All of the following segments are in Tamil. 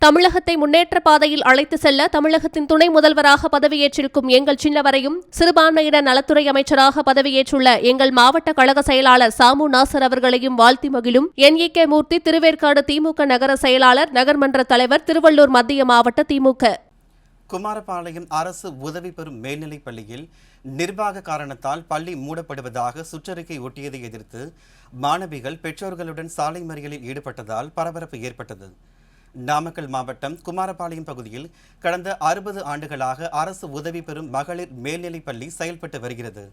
தமிழகத்தை முன்னேற்ற பாதையில் அழைத்து செல்ல தமிழகத்தின் துணை முதல்வராக பதவியேற்றிருக்கும் எங்கள் சின்னவரையும் சிறுபான்மையினர் நலத்துறை அமைச்சராக பதவியேற்றுள்ள எங்கள் மாவட்ட கழக செயலாளர் சாமு நாசர் அவர்களையும் வாழ்த்தி மகிழும் என்இகே மூர்த்தி திருவேற்காடு திமுக நகர செயலாளர் நகர்மன்ற தலைவர் திருவள்ளூர் மத்திய மாவட்ட திமுக. குமாரபாளையம் அரசு உதவி பெறும் மேல்நிலைப் பள்ளியில் நிர்வாக காரணத்தால் பள்ளி மூடப்படுவதாக சுற்றறிக்கை ஒட்டியதை எதிர்த்து மாணவிகள் பெற்றோர்களுடன் சாலை மறியலில் ஈடுபட்டதால் பரபரப்பு ஏற்பட்டது. நாமக்கல் மாவட்டம் குமாரபாளையம் பகுதியில் கடந்த அறுபது ஆண்டுகளாக அரசு உதவி பெறும் மகளிர் மேல்நிலைப் பள்ளி செயல்பட்டு வருகிறது.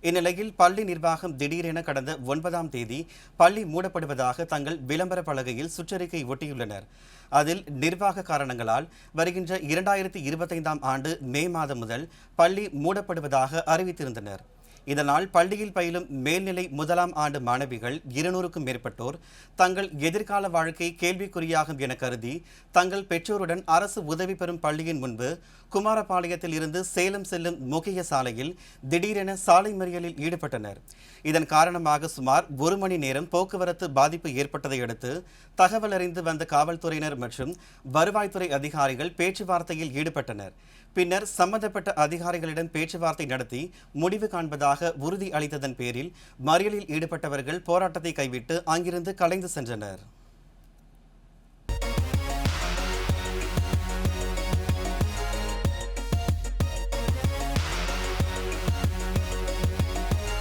இந்நிலையில் பள்ளி நிர்வாகம் திடீரென கடந்த ஒன்பதாம் தேதி பள்ளி மூடப்படுவதாக தங்கள் விளம்பர பலகையில் சுற்றறிக்கை ஒட்டியுள்ளனர். அதில் நிர்வாக காரணங்களால் வருகின்ற இரண்டாயிரத்தி இருபத்தைந்தாம் ஆண்டு மே மாதம் முதல் பள்ளி மூடப்படுவதாக அறிவித்திருந்தனர். இதனால் பள்ளியில் பயிலும் மேல்நிலை முதலாம் ஆண்டு மாணவிகள் இருநூறுக்கும் மேற்பட்டோர் தங்கள் எதிர்கால வாழ்க்கை கேள்விக்குறியாகும் என கருதி தங்கள் பெற்றோருடன் அரசு உதவி பெறும் பள்ளியின் முன்பு குமாரபாளையத்தில் இருந்து சேலம் செல்லும் முக்கிய சாலையில் திடீரென சாலை மறியலில் ஈடுபட்டனர். இதன் காரணமாக சுமார் ஒரு மணி நேரம் போக்குவரத்து பாதிப்பு ஏற்பட்டதை அடுத்து தகவல் அறிந்து வந்த காவல்துறையினர் மற்றும் வருவாய்த்துறை அதிகாரிகள் பேச்சுவார்த்தையில் ஈடுபட்டனர். பின்னர் சம்பந்தப்பட்ட அதிகாரிகளிடம் பேச்சுவார்த்தை நடத்தி முடிவு காண்பதாக உறுதி அளித்ததன் பேரில் மறியலில் ஈடுபட்டவர்கள் போராட்டத்தை கைவிட்டு அங்கிருந்து கலைந்து சென்றனர்.